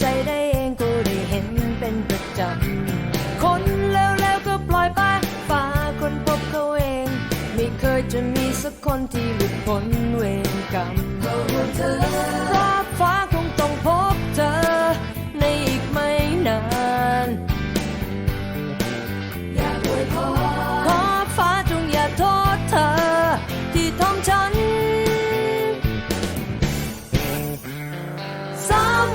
ใจได้เองก็ได้เห็นเป็นประจำ คนแล้วแล้วก็ปล่อยไปฝ่าคนพบเขาเอง ไม่เคยจะมีสักคนที่หลุดพ้นเวรกรรมเพราะฟ้าคงต้องพบเธอในอีกไม่นานอย่ากอวยพรขอฟ้าจงอย่าโทษเธอ ที่ทำฉันสาม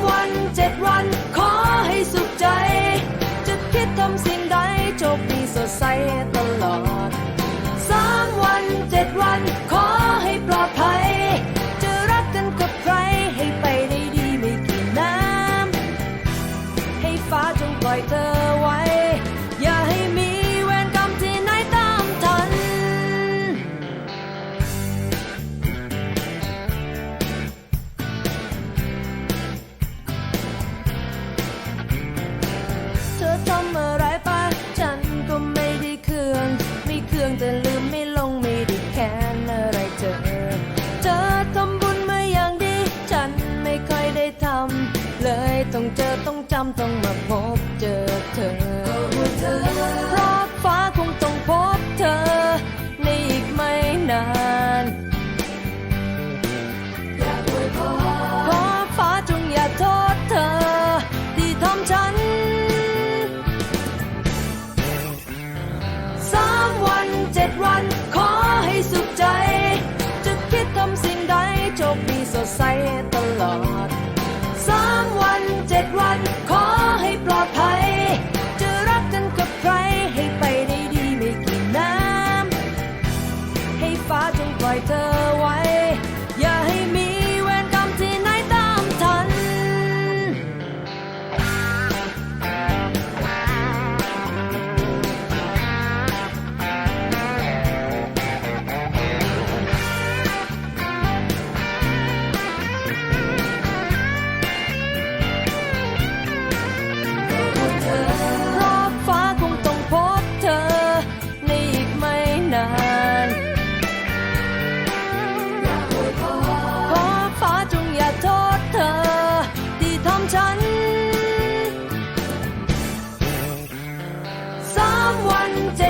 ำสิ่งใดจบคดีสดใส เจอต้องจำต้องมาพบเจอเธอ gente